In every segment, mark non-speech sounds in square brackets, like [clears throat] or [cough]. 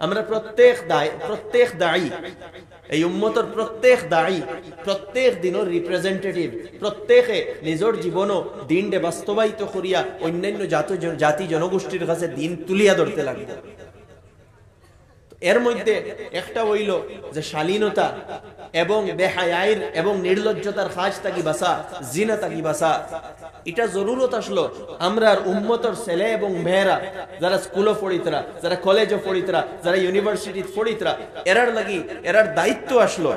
আমরা প্রত্যেক দায়, প্রত্যেক দায়ী। এই উম্মতর প্রত্যেক দায়ী, প্রত্যেক দিনের রিপ্রেজেন্টেটিভ প্রত্যেকে নিজের জীবনও দিনটে বাস্তবায়িত করিয়া অন্যান্য জাত জনগোষ্ঠীর কাছে দিন তুলিয়া ধরতে লাগবে। এর মধ্যে একটা হইল যে শালীনতা এবং বেহায়াইর এবং নির্লজ্জতার খাজ তাকি বাসা, জিনা তাকি বাসা। এটা জরুরত আসলো। আমরা উম্মতর ছেলে এবং মেয়েরা, যারা স্কুলও পড়িতরা, যারা কলেজও পড়িতরা, যারা ইউনিভার্সিটি পড়িতরা, এরার লাগি এরার দায়িত্ব আসলো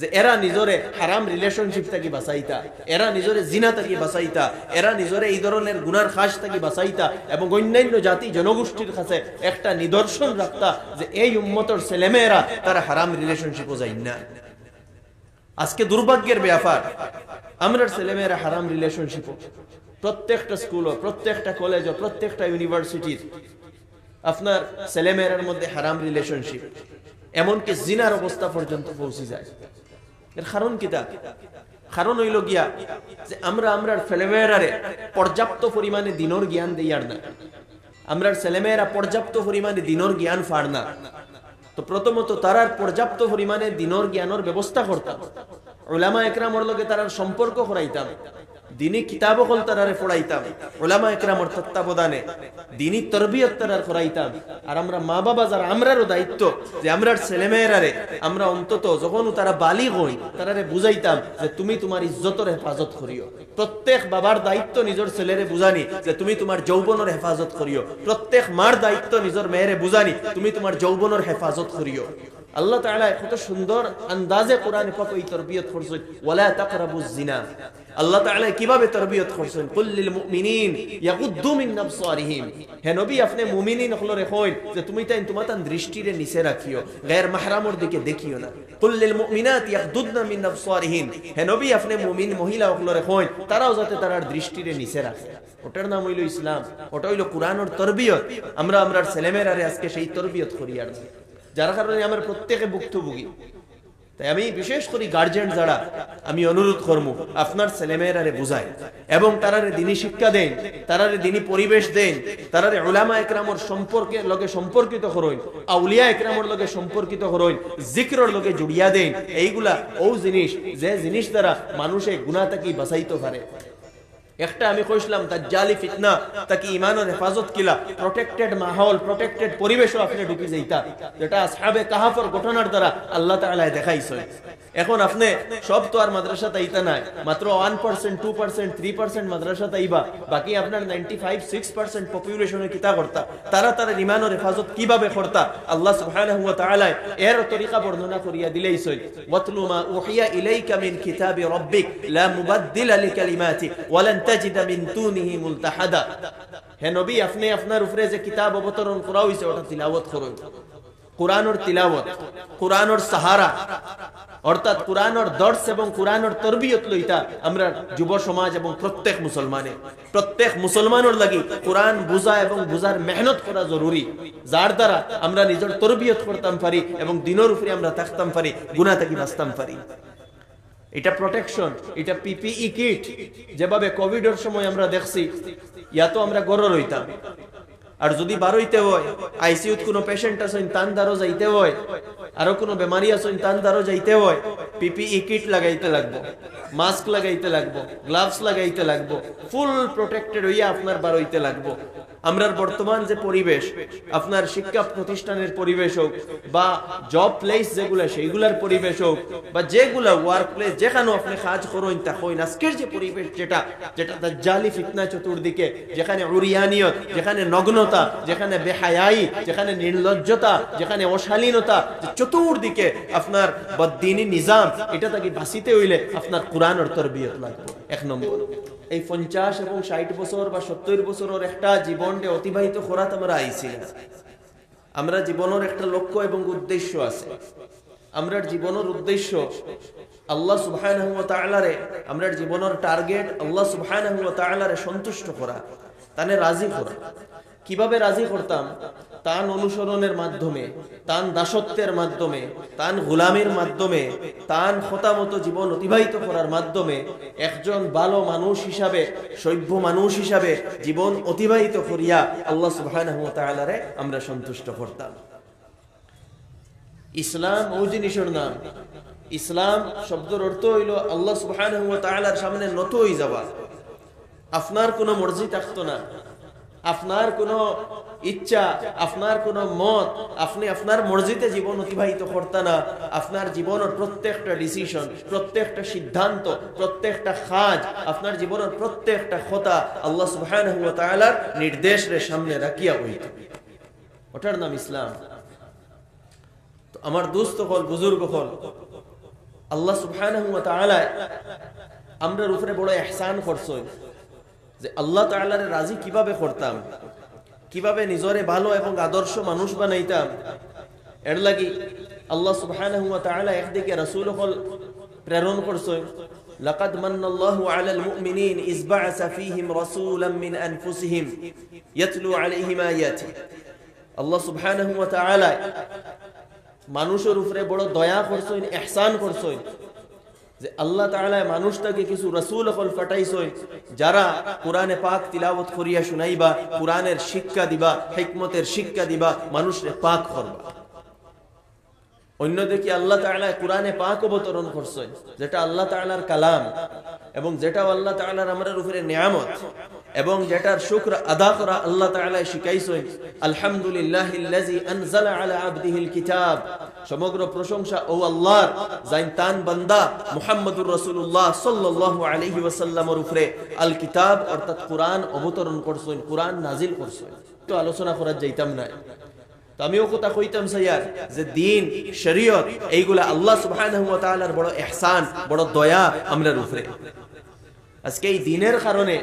যে এরা নিজরে হারাম রিলেশনশিপ থাকি বাঁচাইতা, এরা নিজরে জিনা থাকি বাঁচাইতা, এরা নিজরে এই ধরনের গুনার খাস থাকি বাঁচাইতা এবং অন্যান্য জাতি জনগোষ্ঠীর কাছে একটা নিদর্শন রাখতা যে এই উম্মতর ছেলেমেয়েরা তারা হারাম রিলেশনশিপও যাই না। আজকে দুর্ভাগ্যের ব্যাপার। আমরা ছেলেমেয়েরা হারাম রিলেশনশিপ প্রত্যেকটা স্কুলও প্রত্যেকটা কলেজও প্রত্যেকটা ইউনিভার্সিটির আপনার ছেলেমেয়েরার মধ্যে হারাম রিলেশনশিপ এমনকি জিনার অবস্থা পর্যন্ত পৌঁছে যায়। এর কারণ কিতা কারণ হইল গিয়া যে আমরা আমরার ছেলেমেয়েরারে পর্যাপ্ত পরিমাণে দিনর জ্ঞান দিয়ার না। আমরার ছেলেমেয়েরা পর্যাপ্ত পরিমাণে দিনর জ্ঞান ফার না। তো প্রথমত তারার পর্যাপ্ত পরিমাণে দিনর জ্ঞানের ব্যবস্থা করতাম। ওলামা একরামর লগে তারার সম্পর্ক করাইতাম। দিনী কিতাব হল তারারে পড়াইতাম ওলামা একরামর তত্ত্বাবধানে। দিনী তরবিয়ত তারার করাইতাম আর আমরা মা বাবা যারা আমরারও দায়িত্ব, যে আমরার ছেলেমেয়েরারে, আমরা অন্তত যখন তারা বালি হই, তারারে বুঝাইতাম যে তুমি তোমার ইজ্জতের হেফাজত করিও। প্রত্যেক বাবার দায়িত্ব নিজের ছেলেরে বুঝানি, যে তুমি তোমার যৌবনের হেফাজত করিও। প্রত্যেক মার দায়িত্ব নিজের মেয়েরে বুঝানি, তুমি তোমার যৌবনের হেফাজত করিও। আল্লাহ তাআলা কত সুন্দর আন্দাজে কোরআনে পাক এই তরবিয়ত করছেন ওয়ালা তাকরাবুজ জিনা। আল্লাহ তাআলা কীভাবে তরবিয়ত করছেন? কুল লিল মুমিনিন ইয়াগুদ্দু মিন আবসারিহিম। হে নবী, আপনি মুমিনিন হলরে কইন যে তুমি তাই তোমার দৃষ্টিরে নিচে রাখিও, গায়র মাহরামর দিকে দেখিও না। কুল লিল মুমিনাত ইয়াগুদ্দুনা মিন আবসারিহিন হে নবী, আপনি মুমিন মহিলা হলরে কইন তারাও যাতে তার দৃষ্টিরে নিচে রাখে। ওটার নাম হইল ইসলাম, ওটা হইল কোরআনের তরবিয়ত। আমরা আমরার ছেলেমেয়েরারে আজকে সেই তরবিয়ত করি আর যার কারণে আমরা প্রত্যেকে ভুক্তভোগী। তাই আমি বিশেষ করি গার্জেন্ট যারা, আমি অনুরোধ করব, আপনার ছেলেমেয়েরারে বুঝায় এবং তারারে দিনী শিক্ষা দেন, তারারে দিনী পরিবেশ দেন, তারারে ওলামা একরামর সম্পর্কের লগে সম্পর্কিত করইন আউলিয়া একরামর লগে সম্পর্কিত করইন জিক্রর লগে জুড়িয়া দেন, এইগুলা ও জিনিস, যে জিনিস দ্বারা মানুষে গুণা থাকি বাঁচাইতে পারে। একটা আমি কইছিলাম তার জালি ফিতনা তাকে ইমানের হেফাজত কিলা? প্রোটেক্টেড মাহল প্রোটেক্টেড পরিবেশও আপনি ঢুকে যাইতা। যেটা আসহাবে কাহাফর ঘটনার দ্বারা আল্লাহ তাআলা দেখাইছে। এখন আপনি সব তো আর মাদ্রাসা তাইতা নাই, মাত্র one percent two percent three percent মাদ্রাসা তাইবা, বাকি আপনার নাইনটি ফাইভ সিক্স পার্সেন্ট পপুলেশনের কিতা করতা, তারা তারা ইমানের হেফাজত কীভাবে করতা, আল্লাহ সুবহানাহু ওয়া তাআলা এর তরিকা বর্ণনা করিয়া দিলেই সই কিতাবি লা তাজিদা মিন মুলতাহাদা। হে নবী, আপনি আপনার উপরে যে কিতাব অবতরণ করা হইছে, ওটা তিলাওয়াত করুন। কোরআনর তিলাওয়াত, কোরআনর সাহারা, অর্থাৎ কোরআনর দর্শ এবং কোরআনর তরবিয়ত লইতা আমরা যুব সমাজ এবং প্রত্যেক মুসলমানে, প্রত্যেক মুসলমানের লাগি কোরআন বুঝা এবং বুঝার মেহনত করা জরুরি। যার দ্বারা আমরা নিজের তরবিয়ত করতাম পারি এবং দিনের উপরে আমরা থাকতাম পারি গুণা থেকে বাঁচতাম পারি। এটা প্রোটেকশন এটা পিপিই কিট যেভাবে কোভিডের সময় আমরা দেখছি ইয়া তো আমরা গড় রইতাম। আর যদি বারোইতে হয় আইসিউত কোনো পেশেন্ট আছেন তান দ্বারও যাইতে হয় আরও কোনো বেমারি আছেন তান দ্বারও যাইতে হয় পিপিই কিট লাগাইতে লাগবো মাস্ক লাগাইতে লাগবো গ্লাভস লাগাইতে লাগবো ফুল প্রোটেক্টেড হইয়া আপনার বারোইতে লাগবো। আমরার বর্তমান যে পরিবেশ, আপনার শিক্ষা প্রতিষ্ঠানের পরিবেশ হোক, বা জব প্লেস যেগুলা, সেইগুলার পরিবেশ হোক, বা যেগুলা ওয়ার্ক প্লেস যেখানে আপনি কাজ করুন, তা হইন আজকের যে পরিবেশ যেটা যেটা তার জালি ফিতনা চতুর্দিকে, যেখানে উরিয়ানিয়ত, যেখানে নগ্নতা, যেখানে বেহায়াই যেখানে নির্লজ্জতা, যেখানে অশালীনতা চতুর্দিকে আপনার বদিনী নিজাম, এটা তাকে বাঁচিতে হইলে আপনার কোরআনের তরবিয়ত লাগবে। এক নম্বর। এই পঞ্চাশ এবং ষাট বছর বা সত্তর বছরের একটা জীবনকে অতিবাহিত করাত আমরা আইছি না। আমরা জীবনের একটা লক্ষ্য এবং উদ্দেশ্য আছে। আমরার জীবনের উদ্দেশ্য আল্লাহ সুবহানাহু ওয়া তাআলারে, আমরার জীবনের টার্গেট আল্লাহ সুবহানাহু ওয়া সন্তুষ্ট করা, তানে রাজি করা। কীভাবে রাজি করতাম? তান অনুসরণের মাধ্যমে, তান দাসত্বের মাধ্যমে, তান গোলামের মাধ্যমে, তান খতামতো জীবন অতিবাহিত করার মাধ্যমে একজন ভালো মানুষ হিসাবে, সভ্য মানুষ হিসাবে জীবন অতিবাহিত করিয়া আল্লাহ সুবহানাহু আমরা সন্তুষ্ট করতাম। ইসলাম ও জিনিসের নাম। ইসলাম শব্দের অর্থ হইল আল্লাহ তাআলার সামনে নত হয়ে যাওয়া। আপনার কোনো মর্জি থাকতো না। আপনার কোনো ইচ্ছা, আপনার কোনো মত, আপনি আপনার মর্জিতে জীবন অতিবাহিত করতে না। আপনার জীবনের প্রত্যেকটা ডিসিশন প্রত্যেকটা সিদ্ধান্ত, প্রত্যেকটা কাজ আপনার জীবনের প্রত্যেকটা কথা আল্লাহ সুবহানাহু ওয়া তাআলার নির্দেশের সামনে রাখিয়া হইত ওটার নাম ইসলাম। তো আমার দোস্ত হল বুজুর্গ হল আল্লাহ সুবহানাহু ওয়া তাআলা উপরে বড় ইহসান করছেন যে আল্লাহ তাআলারে রাজি কীভাবে করতাম? কিভাবে নিজরে ভালো এবং আদর্শ মানুষ বানাইতাম এর লাগি আল্লাহ সুবহানাহু ওয়া তাআলা একদিকে রাসূল হল প্রেরণ করছেন لقد من الله على المؤمنين إذ بعث فيهم رسولا من أنفسهم يتلو عليهم آياته আল্লাহ সুবহানাহু ওয়া তাআলা মানুষের উপরে বড় দয়া করছেন ইহসান করছেন যে আল্লাহ তাআলা মানুষটাকে কিছু রাসূল হল ফাটাইছেন যারা কোরআনে পাক তিলাওয়াত করিয়া শুনাইবা, কোরআনের শিক্ষা দিবা, হিকমতের শিক্ষা দিবা, মানুষরে পাক করবা। অন্যদিকে আল্লাহ কোরআনে পাক অবতরণ করছেন যেটা আল্লাহ কালাম, এবং যেটাও আল্লাহ তাআলার উপরে নিয়ামত, এবং যেটার শুকর আদা করা আল্লাহ তাআলা শিখাইছেন আলহামদুলিল্লাহিল্লাযী আনজালা আলা আবদিহিল কিতাব সমগ্র প্রশংসা, ও আল্লাহর যাইন তান বান্দা মুহাম্মদুর রাসূলুল্লাহ সাল্লাল্লাহু আলাইহি ওয়াসাল্লামের উপরে আল কিতাব অর্থাৎ কোরআন অবতরণ করছেন, কোরআন নাজিল করছেন। তো আলোচনা করা যাইতাম না। আমিও কথা কইতাম সাইয়ার যে দিন, শরীয়ত, এইগুলা আল্লাহ সুবহানাহু ওয়া তাআলার বড় ইহসান, বড় দয়া আমরার উপরে। আজকে এই দিনের কারণে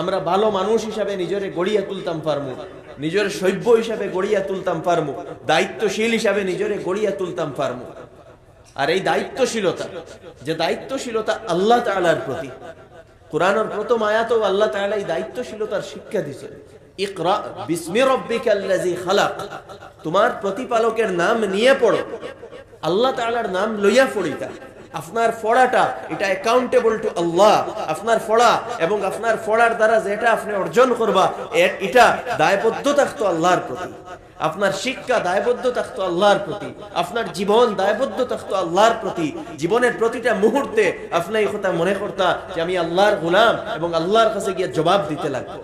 আমরা ভালো মানুষ হিসাবে নিজেরে গড়িয়া তুলতাম পারমু। নিজের সভ্য হিসাবে গড়িয়া তুলতাম পারমু। দায়িত্বশীল হিসাবে নিজেরে গড়িয়া তুলতাম পারমু। আর এই দায়িত্বশীলতা, যে দায়িত্বশীলতা আল্লাহ তাআলার প্রতি। কোরআনের প্রথম আয়াতেও আল্লাহ তাআলা এই দায়িত্বশীলতার শিক্ষা খালাক। তোমার প্রতিপালকের নাম নিয়ে পড়ো। আল্লাহ তাআলার নাম লইয়া পড়িতা। আপনার ফড়াটা, এটা অ্যাকাউন্টেবল টু আল্লাহ আপনার ফড়া এবং আপনার ফড়ার দ্বারা যেটা আপনি অর্জন করবা এটা দায়বদ্ধ থাকতো আল্লাহর প্রতি। আপনার শিক্ষা দায়বদ্ধ থাকতো আল্লাহর প্রতি, আপনার জীবন দায়বদ্ধ থাকতো আল্লাহর প্রতি, জীবনের প্রতিটা মুহূর্তে আপনি এই কথা মনে করতা যে আমি আল্লাহর গোলাম এবং আল্লাহর কাছে গিয়ে জবাব দিতে লাগবো।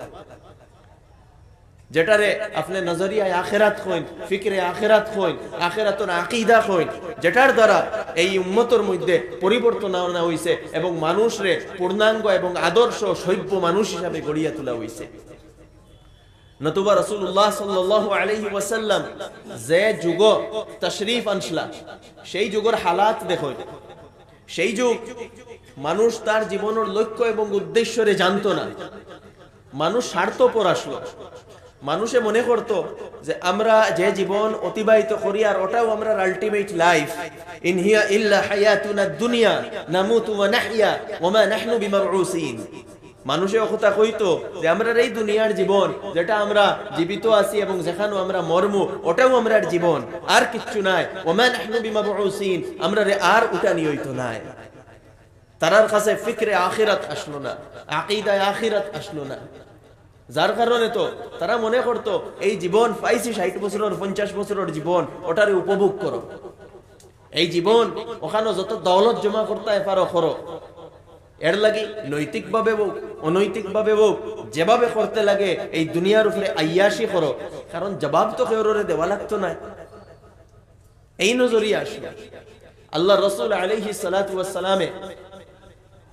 যেটারে আপনি নজরিয়ায় আখেরাত হইন ফিকরে আখেরাত হইন আখেরাতর আকিদা হইন যেটার দ্বারা এই উম্মতর মধ্যে পরিবর্তন আনা হইছে এবং মানুষরে পূর্ণাঙ্গ এবং আদর্শ, সভ্য মানুষ হিসাবে গড়িয়া তোলা হইছে। নতুবা রাসূলুল্লাহ সাল্লাল্লাহু আলাইহি ওয়াসাল্লাম যে যুগ তশরিফ আনসলা সেই যুগের হালাত দেখো। সেই যুগ মানুষ তার জীবনের লক্ষ্য এবং উদ্দেশ্যরে জানতো না। মানুষ স্বার্থপর আসলো। মানুষে মনে করতো যে আমরা যে জীবন অতিবাহিত করি আর ওটাও আমরা আলটিমেট লাইফ ইন হিয়া ইল্লা হায়াতুনা দুনিয়া, নামুতু ওয়া নাহইয়া ওয়া মা নাহনু বিমাবউসিন। মানুষে কথা কইতো যে আমরা এই দুনিয়ার জীবন যেটা আমরা জীবিত আছি এবং যেখানে আমরা মর্ম, ওটাও আমরা জীবন, আর কিচ্ছু নাই। ওয়া মা নাহনু বিমাবউসিন আমরা রে আর উঠানি হইতো নাই। তারার কাছে ফিকরে আখিরাত আসলো না, আকিদায় আখিরাত আসলো না। যার কারণে তো তারা মনে করতো, এই জীবন পাইছি ষাট বছরের, পঞ্চাশ বছরের জীবন, ওটারে উপভোগ করো। এই জীবন ওখানে যত দৌলত জমা করতে পারো, করো। এর লাগি নৈতিক ভাবে হোক অনৈতিক ভাবে হোক, যেভাবে করতে লাগে, এই দুনিয়ার উপরে আইয়াসি করো। কারণ জবাব তো কেউরে দেওয়া লাগতো না। এই নজরিয়া আসবে আল্লাহ রসুল আলহি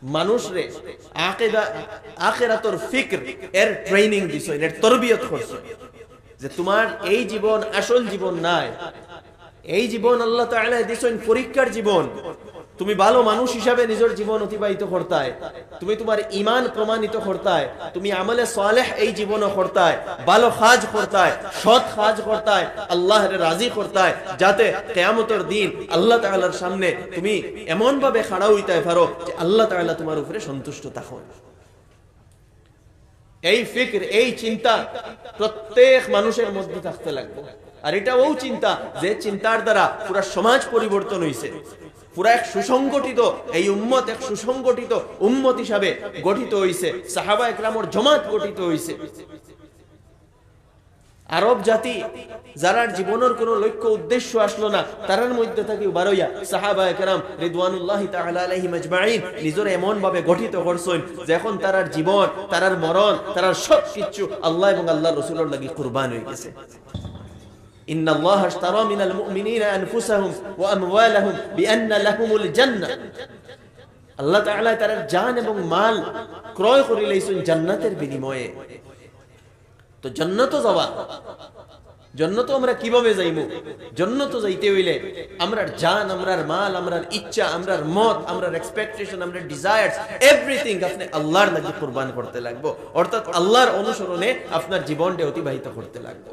মানুষরে আকেদা, আখেরাতর ফিকর, এর ট্রেনিং দিছ, এর তরবিয়ত করছে। যে তোমার এই জীবন আসল জীবন নাই। এই জীবন আল্লাহ তাআলা দিছেন পরীক্ষার জীবন। তুমি ভালো মানুষ হিসাবে নিজের জীবন অতিবাহিত করতায়। তুমি তোমার ইমান প্রমাণিত করতায়। তুমি আমলে সালেহ এই জীবন করতায়। ভালো কাজ করতায়, সৎ কাজ করতায় আল্লাহর রাজি করতায়, যাতে কেয়ামতের দিন আল্লাহ তাআলার সামনে তুমি এমন ভাবে খাড়া হইতে পারো যে আল্লাহ তাআলা তোমার উপরে সন্তুষ্ট থাকুন। এই ফিক্র, এই চিন্তা প্রত্যেক মানুষের মধ্যে থাকতে লাগবে। আর এটা ও চিন্তা যে চিন্তার দ্বারা পুরা সমাজ পরিবর্তন হয়েছে পুরা এক সুসংগঠিত, এই উম্মত এক সুসংগঠিত উম্মত হিসাবে গঠিত হয়েছে সাহাবা একরামর জমাত গঠিত হয়েছে আরব জাতি যারা জীবনের কোনো লক্ষ্য, উদ্দেশ্য আসলো না, তারার মধ্যে থাকি বারইয়া সাহাবা একরাম রিদওয়ানুল্লাহ তাআলা আলাইহিম আজমাইন নিজের এমন ভাবে গঠিত করছেন যে এখন তারার জীবন, তারার মরণ, তারার সব কিছু আল্লাহ এবং আল্লাহর রাসূলের লাগি কুরবান হয়ে গেছে إن الله اشترى من المؤمنين أنفسهم وأموالهم بأن لهم الجنة আল্লাহ তাআলা তার জান এবং মাল ক্রয় করে লইছেন জান্নাতের বিনিময়ে তো জান্নাত যাওয়া জন্নত আমরা কিভাবে যাইমু জন্নত যাইতে হইলে আমরার জান আমরার মাল আমরার ইচ্ছা আমরার মত আমরার এক্সপেকটেশন আমরার ডিজায়ার্স এভরিথিং আপনি আল্লাহর লাগি কুরবান করতে লাগবো অর্থাৎ আল্লাহর অনুসরণে আপনার জীবনটা অতিবাহিত করতে লাগবো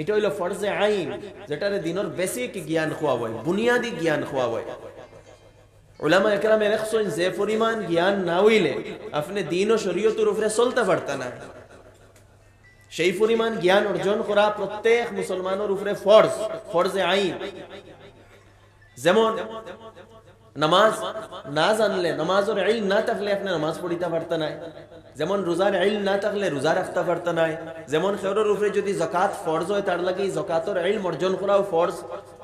এটা হইল ফরজে আইন, যেটারে দিনের বেসিক জ্ঞান খোয়া হয় বুনিয়াদি জ্ঞান খোয়া হয় ওলামা যে আইন। যেমন, নামাজ, না জানলে, নামাজের ইল না নামাজ পড়িতে পারত না। যেমন রোজার আইল না থাকলে রোজা রাখতে পারত না যেমন খেরোর উপরে যদি জকাত ফরজ হয়, তার লাগি জকাতর ইল অর্জন করাও ফরজ।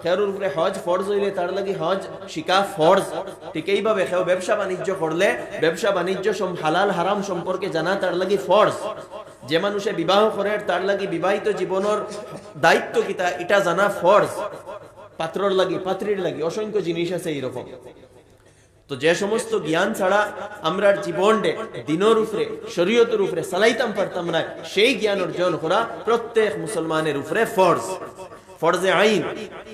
খেরোর উপরে হজ ফরজ হইলে তার লাগি হজ শিকা ফরজ। ঠিক এইভাবে খেও ব্যবসা বাণিজ্য করলে ব্যবসা বাণিজ্য হালাল হারাম সম্পর্কে জানা তার লাগি ফরজ। যে মানুষে বিবাহ করে, তার লাগি বিবাহিত জীবনের দায়িত্ব কিতা এটা জানা ফরজ। পাত্রর লাগি, পাত্রীর লাগি, অসংখ্য জিনিস আছে এইরকম। তো যে সমস্ত জ্ঞান ছাড়া আমরা জীবনে দিনের উপরে, শরীয়তের উপরে চালাইতাম পারতাম না, সেই জ্ঞান অর্জন করা প্রত্যেক মুসলমানের উপরে ফরজ। ফরজে আইন,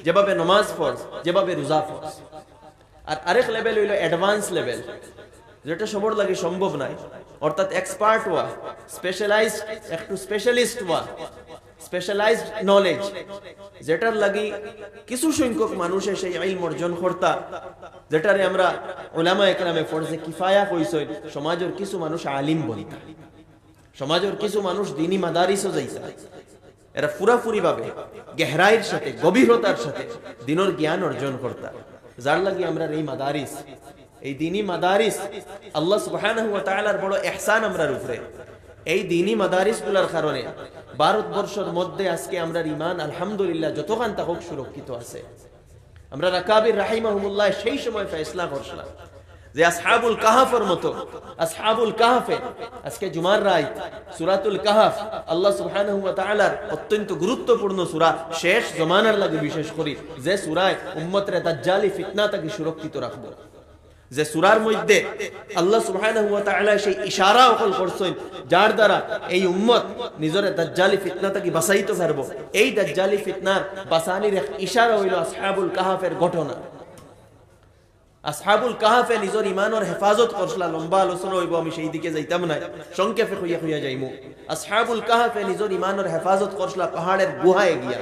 যেভাবে নমাজ ফরজ, যেভাবে রোজা ফরজ। আর আরেক লেভেল হইল অ্যাডভান্স লেভেল যেটা সবর লাগে সম্ভব নাই। অর্থাৎ এক্সপার্ট হওয়া স্পেশালাইজড একটু স্পেশালিস্ট হওয়া স্পেশালাইজড নলেজ যেটার লাগি কিছু সংখ্যক মানুষে সেই আইল অর্জন কর্তা। যেটারে আমরা ওলামা একরামে ফরজে কিফায়া কইসই, সমাজের কিছু মানুষ আলিম বনিতা সমাজের কিছু মানুষ দিনী মাদারিসও যাইছে। এরা পুরাপুরি ভাবে গেহরাইয়ের সাথে, গভীরতার সাথে দিনের জ্ঞান অর্জন করতা। যার লাগি আমরা এই মাদারিস, এই দিনী মাদারিস, আল্লাহ সুবহানাহু ওয়া তাআলার বড় ইহসান আমরার উপরে। এই দিনী মাদারিসগুলার কারণে ভারতবর্ষের মধ্যে আজকে আমরা ইমান আলহামদুলিল্লাহ যতখান তাহক সুরক্ষিত আছে। আমরা রাকাবির রাহিমাহুমুল্লাহ সেই সময় ফেসলা করছিলাম যে আসহাবুল কাহাফের মতো, আসহাবুল কাহাফে, আজকে জুমার রায়, সুরাতুল কাহাফ, আল্লাহ সুবহানাহু ওয়া তাআলার অত্যন্ত গুরুত্বপূর্ণ সূরা শেষ জমানার লাগে বিশেষ করে, যে সূরায় উম্মতের দাজ্জালি ফিতনা থেকে সুরক্ষিত রাখব। যে সুরার মধ্যে আল্লাহ তাআলা সেই ইশারা অকল করছেন, যার দ্বারা এই উম্মত নিজের দাজ্জালি ফিতনা থেকে বাঁচাইতে পারব। এই দাজ্জালি ফিতনার বাঁচানির এক ইশারা হইল আসহাবুল কাহাফের ঘটনা। আসহাবুল কাহাফে নিজের ইমানের হেফাজত করছলা, লম্বা আলোচনা হইব, আমি সেই দিকে যাইতাম না। সংক্ষেপে হইয়া হইয়া যাইমু। আসহাবুল কাহাফে নিজের ইমানের হেফাজত করছলা পাহাড়ের গুহায় গিয়া।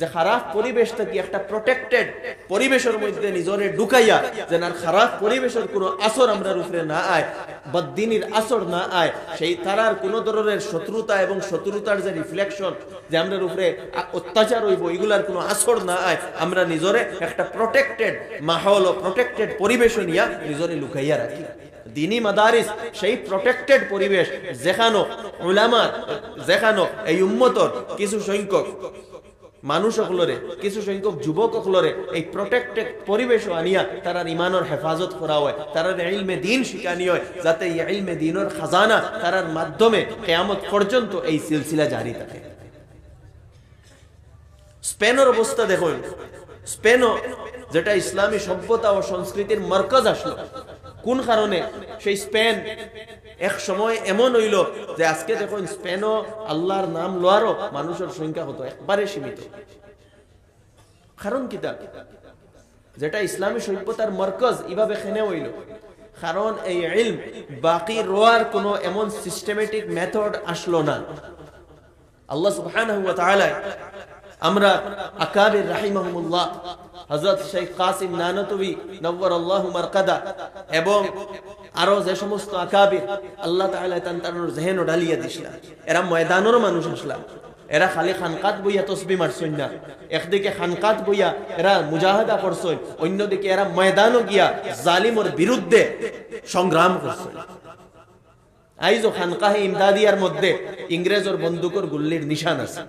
যে খারাপ পরিবেশ থেকে একটা প্রোটেক্টেড পরিবেশের মধ্যে নিজরে ঢুকাইয়া যেন আর খারাপ পরিবেশের কোনো আসর আমরা উপরে না আয় বদিনীর আসর না আয়, সেই তারার কোন ধরনের শত্রুতা এবং শত্রুতার যে রিফ্লেকশন যে আমরা উপরে অত্যাচার হইব, এগুলার কোনো আসর না আয়, আমরা নিজরে একটা প্রোটেক্টেড মাহল ও প্রোটেক্টেড পরিবেশ নিয়া নিজরে লুকাইয়া রাখি। দিনী মাদারিস সেই প্রোটেক্টেড পরিবেশ যেখানো উলামার, যেখানো এই উম্মতর কিছু সংখ্যক মানুষ সকলরে কিছু সংখ্যক যুবক সকলরে এই প্রোটেক্টেড পরিবেশ আনিয়া তারা ইমানের হেফাজত করা হয় তারা ইলমে দিন শিখানি হয়, যাতে ইলমে দিনের খাজানা তারার মাধ্যমে কেয়ামত পর্যন্ত এই সিলসিলা জারি থাকে। স্পেনের অবস্থা দেখুন। স্পেনও যেটা ইসলামী সভ্যতা ও সংস্কৃতির মরকজ আসলো কোন কারণে সেই স্পেন এক সময় এমন হইল যে আজকে দেখুন স্পেনও আল্লাহর নাম লোয়ারও মানুষের সংখ্যা হতো, একবারে সীমিত। কারণ কিতা যেটা ইসলামী সভ্যতার মরকজ এভাবে খেনে হইল। কারণ এই ইলম বাকি রোয়ার কোনো এমন সিস্টেমেটিক মেথড আসলো না। আল্লাহ সুবহানাহু ওয়া তাআলা আমরা হযরত শেখ কাসিম নানতবি নওয়ার আল্লাহ মারকাদা, এবং আরও যে সমস্ত আল্লাহ তাআলা তান তার জেহেন ডালিয়া দিছিলা এরা ময়দানের মানুষ আসলা এরা খালি খানকাত বইয়া তসবি মারছই না। একদিকে খানকাত বইয়া এরা মুজাহাদা করছই অন্যদিকে এরা ময়দানও গিয়া জালিমর বিরুদ্ধে সংগ্রাম করছই আইজো খানকাহে ইমদাদিয়ার মধ্যে ইংরেজর বন্দুকর গুল্লির নিশান আছে।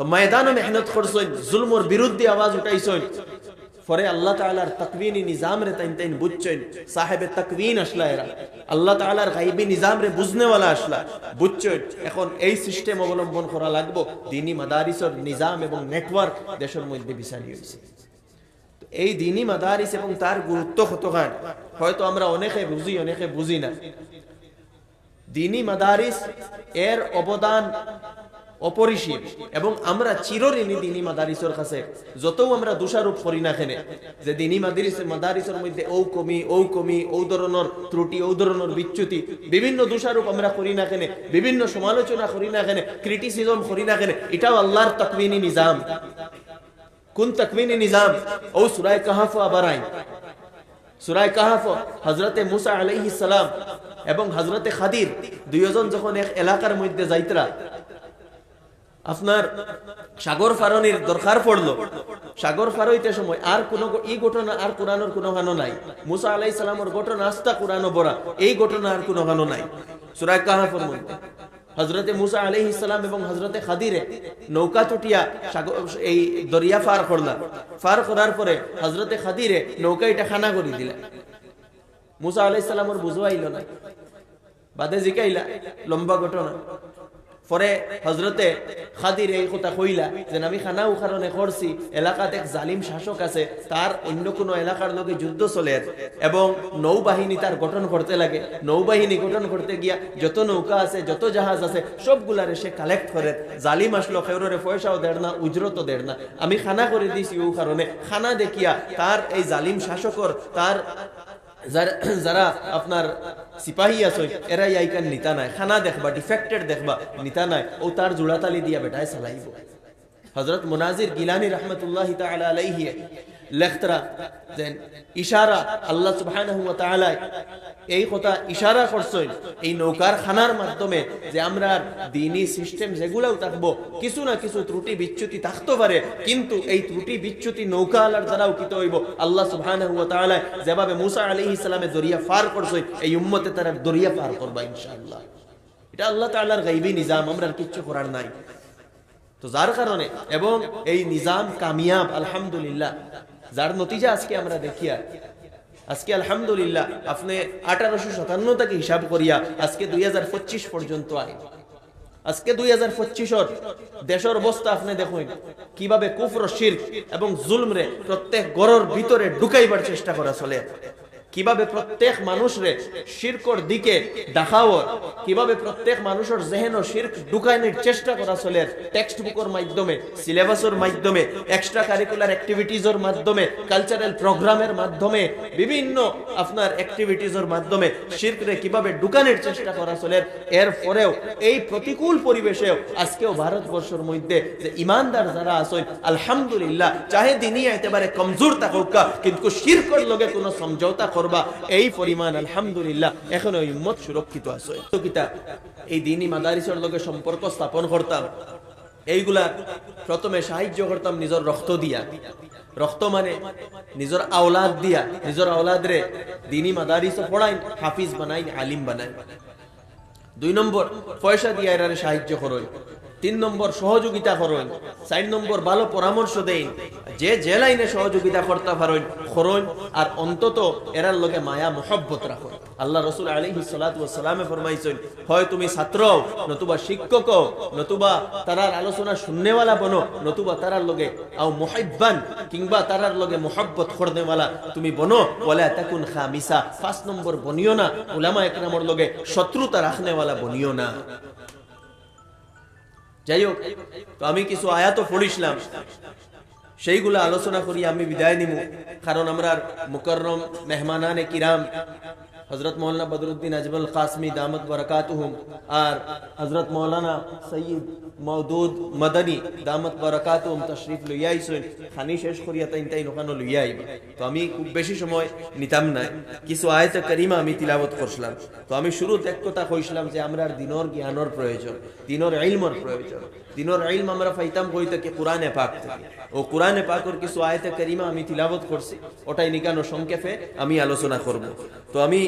তো ময়দানে মেহনত করছই জুলমর বিরুদ্ধে আওয়াজ উঠাইছই পরে আল্লাহ তাআলার তাকবিনী নিজাম রে তাইন তাইন বুঝছই সাহেবে তাকবিন আসলা এরা। আল্লাহ তাআলার গাইবী নিজাম রে বুঝনেওয়ালা আসলা বুঝছই এখন এই সিস্টেম অবলম্বন করা লাগবো, দিনী মাদারিসর নিজাম এবং নেটওয়ার্ক দেশের মধ্যে বিছানি হয়েছে এই দিনী মাদারিস এবং তার গুরুত্ব কতখান? হয়তো আমরা অনেকে বুঝি অনেকে বুঝি না। দিনী মাদারিস এর অবদান অপরিসীম। এবং আমরা চিরঋণী দিনী মাদারিসের কাছে, যতও আমরা দোষারোপ করি না কেনে, যে দিনী মাদারিস মাদারিসের মধ্যে ও কমি ও কমি ও ধরনের ত্রুটি ও ধরনের বিচ্যুতি, বিভিন্ন দোষারোপ আমরা করি না কেনে, বিভিন্ন সমালোচনা করি না কেনে ক্রিটিসিজম করি না কেনে, এটাও আল্লাহর তকবিনী নিজাম। কোন তকবিনী নিজাম? ও সুরায় কাহাফ আবার আইন সুরায় কাহাফ হজরতে মুসা আলাইহিস সালাম এবং হজরতে খাদির, দুইজন যখন এক এলাকার মধ্যে যাইতরা আপনার সাগর ফারনির দরকার পড়ল। সাগর ফারইতে সময় আর কোন এই ঘটনা আর কোরআনের কোনো গানো নাই। মুসা আলাই সালামর ঘটনা আস্তা কোরআন বরা এই ঘটনা আর কোনো গানো নাই। সুরায় কাহাফের মধ্যে। হজরতে মুসা আলহ ইসলাম এবং হজরতে খাদিরে নৌকা তুটিয়া এই দরিয়া ফার করলা। ফার করার পরে হজরতে খাদিরে নৌকা এটা খানা করে দিলা। মুসা আলাহ ইসলামর বুঝো আইল না। বাদে জিকাইলা। লম্বা ঘটনা। পরে হজরতে খাদির এই কথা কইলা যে আমি খানাও কারণে করছি, এলাকাতে জালিম শাসক আছে, তার অন্য এলাকার লোকে যুদ্ধ চলে এবং নৌবাহিনী তার গঠন করতে লাগে। নৌবাহিনী গঠন করতে গিয়া যত নৌকা আছে, যত জাহাজ আছে, সবগুলারে সে কালেক্ট করে। জালিম আসলো খেউরে পয়সাও দেড় না, উজরতও দেড় না। আমি খানা করে দিছি ও কারণে। খানা দেখিয়া তার এই জালিম শাসকর, তার [clears throat] যারা আপনার সিপাহী আছে, এরাই ইয়াইকান নিতা নাই। খানা দেখবা ডিফেক্টেড দেখবা, নিতা নাই। ও তার জোড়াতালি দিয়া বেটায় চালাইব। হজরত মোনাজির গিলানি রহমতুল্লাহ আলাইহি লেখতরা যেন ইশারা, আল্লাহ সুবহানাহু ওয়া তাআলা এই কথা ইশারা করছেন এই নৌকার খানার মাধ্যমে যে আমরা দিনী সিস্টেম যেগুলাও থাকব, কিছু না কিছু ত্রুটি বিচ্যুতি থাকতে পারে, কিন্তু এই ত্রুটি বিচ্যুতি নৌকা আলার দ্বারাও কিতে হইব। আল্লাহ সুবহানাহু ওয়া তাআলা যেভাবে মুসা আলাইহিস সালামের দরিয়া পার করছেন এই উম্মতে তারা দরিয়া পার করবা ইনশাআল্লাহ। এটা আল্লাহ তাআলার গাইবী নিজাম, আমরা কিচ্ছু করার নাই। তো যার কারণে, এবং এই নিজাম কামিয়াব, আলহামদুলিল্লাহ যার নতিজা আজকে আমরা দেখিয়া, আজকে আলহামদুলিল্লাহ আপনি আঠারোশো সাতান্ন থেকে হিসাব করিয়া আজকে দুই হাজার পঁচিশ পর্যন্ত আয় আজকে দুই হাজার পঁচিশর দেশের অবস্থা আপনি দেখুন, কীভাবে কুফর শির এবং জুলমরে প্রত্যেক গড়র ভিতরে ঢুকাইবার চেষ্টা করা চলে। কীভাবে প্রত্যেক মানুষরে শিরকর দিকে দেখাও, কীভাবে প্রত্যেক মানুষের জেহেন ও শির্ক ঢুকাইনের চেষ্টা করা চলে টেক্সট বুকের মাধ্যমে সিলেবাসের মাধ্যমে এক্সট্রা কারিকুলার অ্যাক্টিভিটিজের মাধ্যমে কালচারাল প্রোগ্রামের মাধ্যমে, বিভিন্ন আপনার অ্যাক্টিভিটিজের মাধ্যমে শির্করে কীভাবে ঢুকানোর চেষ্টা করা চলে। এর পরেও এই প্রতিকূল পরিবেশেও আজকেও ভারতবর্ষের মধ্যে যে ইমানদার যারা আছেন, আলহামদুলিল্লাহ, চাহে দিনই একেবারে কমজোর থাকুক, কিন্তু শিরকর লগে কোনো সমঝোতা করবা, এই পরিমাণ, আলহামদুলিল্লাহ, এখন ওই উম্মত সুরক্ষিত আছে। কিতা এই দিনই মাদারিসের লগে সম্পর্ক স্থাপন করতাম। এইগুলা প্রথমে সাহায্য করতাম নিজের রক্ত দিয়া। রক্ত মানে নিজের আওলাদ দিয়া, নিজের আওলাদ রে দিনী মাদারিস পড়াইন, হাফিজ বানাইন, আলিম বানাইন। দুই নম্বর, পয়সা দিয়ে এরারে সাহায্য করুন। তিন নম্বর, সহযোগিতা করুন। চার নম্বর, ভালো পরামর্শ দেন যে যে লাইনে সহযোগিতা করতে পারেন করুন আর অন্তত এরার লগে মায়া, মোহব্বত রাখুন আল্লাহ রসুল আলী সালামে ফরমাইছেন, হয় তুমি ছাত্র, নতুবা শিক্ষক, নতুবা তারার আলোচনা শুননেওয়ালা বনো, নতুবা তারার লগে, আও মোহাইবান কিংবা তারার লগে মোহব্বত করনেওয়ালা তুমি বনো বলে তাকুন খামিসা, পাঁচ নম্বর বনিও না, উলামা একরামর লগে শত্রুতা রাখনেওয়ালা বনিও না। যাই হোক, তো আমি কিছু আয়াত পড়িছিলাম। সেইগুলো আলোচনা করি, আমি বিদায় নিব কারণ আমরা মুকররম মেহমানানে কিরাম। হজরত মৌলানা বদরুদ্দিন আজমল কাসমি, দামত বরকাতুহুম। আর হজরত মৌলানা সঈদ মওদুদ মদনী, দামত বরকাতুহুম, তশরিফ লইয়াইছেন খানি শেষ করিয়া তাই তাই ওখানে লইয়া আইবা। তো আমি খুব বেশি সময় নিতাম নাই। কিছু আয়ত করিমা আমি তিলাবত করছিলাম। তো আমি শুরুতে এক কথা কইছিলাম যে আমরা দিনর জ্ঞানর প্রয়োজন, দিনর ইলমর প্রয়োজন। দিনর ইলম আমরা পাইতাম কই থেকে কোরআনে পাক থেকে। ও কোরআনে পাকর কিছু আয়তে করিমা আমি তিলাবত করছি, ওটাই নিকানো সংক্ষেপে আমি আলোচনা করব। তো আমি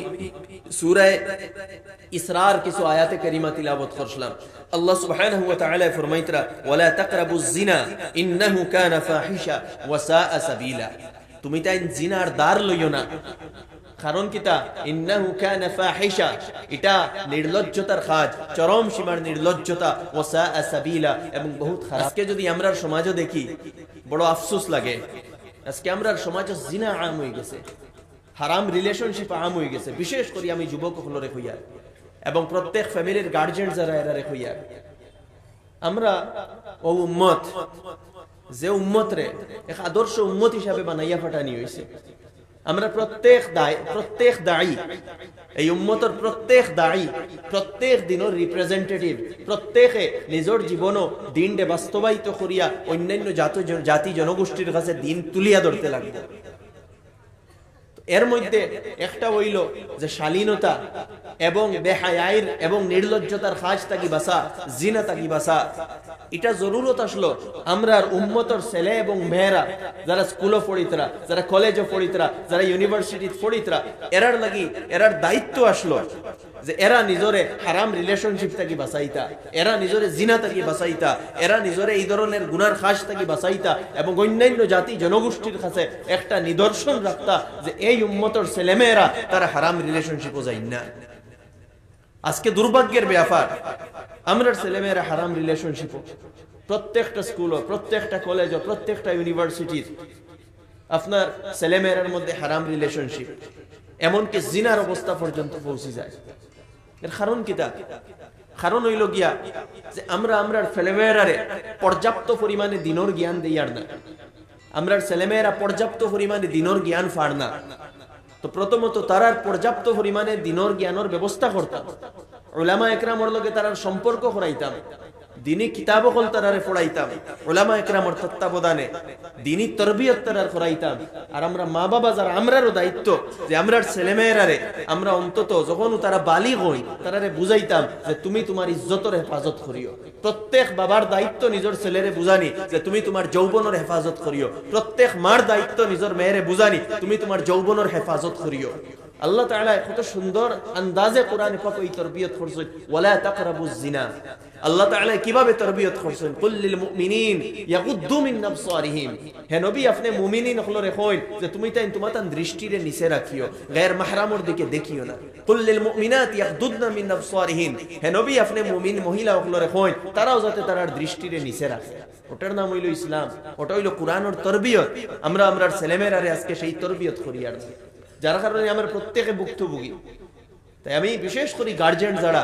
সূরায়ে ইসরার কিছু আয়াতে করিমা তিলাবত করছিলাম। আল্লাহ সুবহানাহু ওয়া তাআলা ফরমাইতরা, ওয়ালা তাকরাবুজ জিনা ইন্নাহু কানা ফাহিশা ওয়া সাআ সাবিলা। তুমি তাই জিনার দ্বার লইও না। কারণ কিতা নির্লজ্জতার কাজ চরম সীমার নির্লজ্জতা এবং বহুত আজকে যদি আমরা সমাজও দেখি, বড় লাগে। আজকে আমরা জিনা আম হয়ে গেছে। হারাম রিলেশনশিপ আম হয়ে গেছে। বিশেষ করে আমি যুবক হলো রেখইয়া এবং প্রত্যেক ফ্যামিলির গার্জেন যারা, এরা রেখইয়া আমরা ও উম্মত, যে উম্মত রে, এক আদর্শ উম্মত হিসাবে বানাইয়া ফাটানি হয়েছে আমরা প্রত্যেক দায়, প্রত্যেক দায়ী। এই উম্মতর প্রত্যেক দায়ী, প্রত্যেক দিনের রিপ্রেজেন্টেটিভ প্রত্যেকে নিজের জীবনও দিনটে বাস্তবায়িত করিয়া অন্যান্য জাত জাতি জনগোষ্ঠীর কাছে দিন তুলিয়া ধরতে লাগবে। এর মধ্যে একটা হইল যে শালীনতা এবং বেহায়াইর এবং নির্লজ্জতার খাজ তাকি বাসা জিনা তাকি বাসা? এটা জরুরত আসলো। আমরা উম্মতর ছেলে এবং মেয়েরা, যারা স্কুলও পড়িতরা, যারা কলেজও পড়িতরা, যারা ইউনিভার্সিটি পড়িতরা, এরার লাগি এরার দায়িত্ব আসলো। যে এরা নিজরে হারাম রিলেশনশিপ থাকি বাঁচাইতা, এরা নিজরে জিনা থাকি বাঁচাইতা, এরা নিজরে এই ধরনের গুনার খাস থাকি বাঁচাইতা এবং অন্যান্য জাতি জনগোষ্ঠীর কাছে একটা নিদর্শন রাখতা যে এই উম্মতর ছেলেমেয়েরা তারা হারাম রিলেশনশিপও যাই না। আজকে দুর্ভাগ্যের ব্যাপার, আমরা ছেলেমেয়েরা হারাম রিলেশনশিপও প্রত্যেকটা স্কুলও, প্রত্যেকটা কলেজও, প্রত্যেকটা ইউনিভার্সিটির আপনার ছেলেমেয়েরার মধ্যে হারাম রিলেশনশিপ এমনকি জিনার অবস্থা পর্যন্ত পৌঁছে যায়। এর কারণ কিতা কারণ হইল গিয়া যে আমরা আমরার ছেলেমেয়েরারে পর্যাপ্ত পরিমাণে দিনর জ্ঞান দিয়ার না। আমরার ছেলেমেয়েরা পর্যাপ্ত পরিমাণে দিনর জ্ঞান ফার না। তো প্রথমত তারার পর্যাপ্ত পরিমাণে দিনর জ্ঞানের ব্যবস্থা করতাম। ওলামা একরামর লগে তারার সম্পর্ক করাইতাম। দিনী কিতাব হল তারারে পড়াইতাম ওলামা একরামর তত্ত্বাবধানে। দিনী তরবিয়ত তারার করাইতাম আর আমরা মা বাবা যারা আমরারও দায়িত্ব, যে আমরার ছেলেমেয়েরারে আমরা অন্তত যখন তারা বালিগ হই, তারারে বুঝাইতাম যে তুমি তোমার ইজ্জতর হেফাজত করিও। প্রত্যেক বাবার দায়িত্ব নিজের ছেলেরে বুঝানি, যে তুমি তোমার যৌবনের হেফাজত করিও। প্রত্যেক মার দায়িত্ব নিজের মেয়েরে বুঝানি, তুমি তোমার যৌবনের হেফাজত করিও। আল্লাহ তাআলা কত সুন্দর আন্দাজে কোরআনে পাক এই তরবিয়ত করছেন, ওয়ালা তাকরাবুজ জিনা। আল্লাহ তাআলা কীভাবে তরবিয়ত করছেন? কুল লিল মুমিনিন ইয়াগুদ্দু মিন আবসারিহিম। হে নবী, আপনি মুমিনিন হলরে কইন যে তুমি তাই তোমার তান দৃষ্টিরে নিচে রাখিও, গায়ের মাহরামর দিকে দেখিও না। কুল লিল মুমিনাত ইয়াগুদ্দুনা মিন আবসারিহিন হে নবী, আপনি মুমিন মহিলা হলরে কইন তারাও যাতে তারার দৃষ্টিরে নিচে রাখে। ওটার নাম হইল ইসলাম, ওটা হইল কোরআনের তরবিয়ত। আমরা আমরার ছেলেমেয়েরারে আজকে সেই তরবিয়ত করি আর যার কারণে আমার প্রত্যেকে ভুক্তভোগী। তাই আমি বিশেষ করে গার্জেন যারা,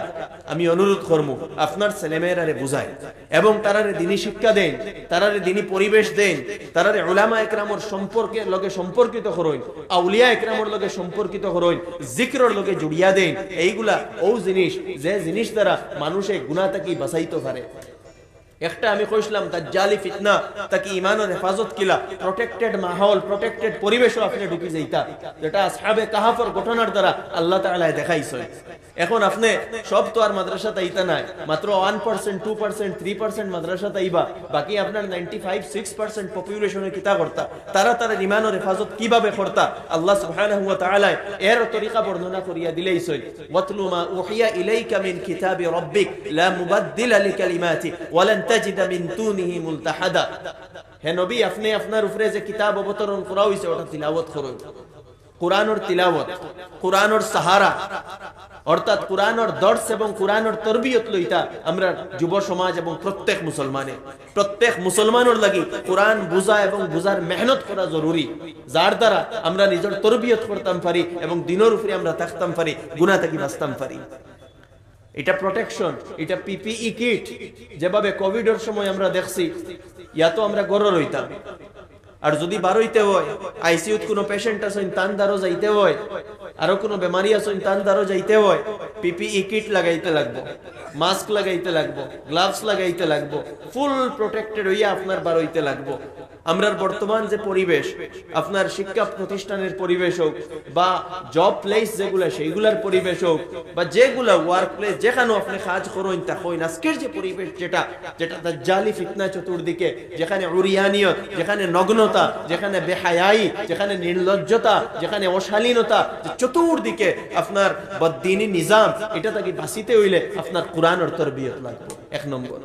আমি অনুরোধ করব, আপনার ছেলেমেয়েরারে বুঝায়। এবং তারারে দিনই শিক্ষা দেন, তারারে দিনী পরিবেশ দেন, তারারে ওলামা একরামর সম্পর্কের লগে সম্পর্কিত করইন আউলিয়া একরামর লগে সম্পর্কিত করইন জিক্রর লগে জুড়িয়া দেন, এইগুলা ও জিনিস, যে জিনিস দ্বারা মানুষে গুণা তাকি বাঁচাইতে পারে। একটা আমি কইছিলাম জালি ফিতনা, তাকে ইমানের হেফাজত কিলা প্রোটেক্টেড মাহল প্রোটেক্টেড পরিবেশও আপনি ঢুকি যাইতা। যেটা আসহাবে কাহাফর ঘটনার দ্বারা আল্লাহ তাআলা দেখাইছে। এখন আপনি সব তো আর মাদ্রাসা তাইতা নাই। মাত্র one percent two percent three percent মাদ্রাসা তাইবা বাকি আপনার নাইনটি ফাইভ সিক্স পার্সেন্ট পপুলেশনের কিতা করতা তারা তারা ইমানের হেফাজত কীভাবে করতা? আল্লাহ সুবহানাহু ওয়া তাআলা এর তরিকা বর্ণনা করিয়া দিলেইছে ওয়াতলু মা উহিয়া ইলাইকা মিন কিতাবি রাব্বিক, লা মুবাদদিলা লিকালিমাতি ওয়ালান তাজিদা মিন দুনিহি মুলতাহাদা। হে নবী, আপনি আপনার উপরে যে কিতাব অবতরণ করা হইছে, ওটা তিলাওয়াত করুন। কোরআনের তিলাওয়াত, কোরআনের সাহারা, অর্থাৎ কোরআনের দর্শ এবং কোরআনের তরবিয়ত লইতা আমরা যুব সমাজ এবং প্রত্যেক মুসলমানে। প্রত্যেক মুসলমানের লাগি কোরআন বুঝা এবং বুঝার মেহনত করা জরুরি। যার দ্বারা আমরা নিজের তরবিয়ত করতাম পারি এবং দিনের উপরে আমরা থাকতাম পারি গুণা থাকি বাঁচতাম পারি। এটা প্রোটেকশন এটা পিপিই কিট যেভাবে কোভিডের সময় আমরা দেখছি ইয়া তো আমরা গড় রইতাম আর যদি বারোইতে হয় আইসিউত কোনো পেশেন্ট আছেন তান দ্বারও যাইতে হয় আরও কোনো বেমারি আছে তান দ্বারও যাইতে হয় পিপিই কিট লাগাইতে লাগবো মাস্ক লাগাইতে লাগবো গ্লাভস লাগাইতে লাগবো ফুল প্রোটেক্টেড হইয়া আপনার বার হইতে লাগবো। আমরার বর্তমান যে পরিবেশ, আপনার শিক্ষা প্রতিষ্ঠানের পরিবেশ হোক, বা জব প্লেস যেগুলা, সেইগুলার পরিবেশ হোক, বা যেগুলা ওয়ার্ক প্লেস যেখানে আপনি কাজ করুন, তা হইন আজকের যে পরিবেশ যেটা যেটা তার জালি ফিতনা চতুর্দিকে, যেখানে উরিয়ানিয়ত, যেখানে নগ্নতা, যেখানে বেহায়াই যেখানে নির্লজ্জতা, যেখানে অশালীনতা চতুর্দিকে আপনার বদিনী নিজাম, এটা তাকে বাঁচিতে হইলে আপনার কোরআন অর্থর বিয়ত লাগবে। এক নম্বর।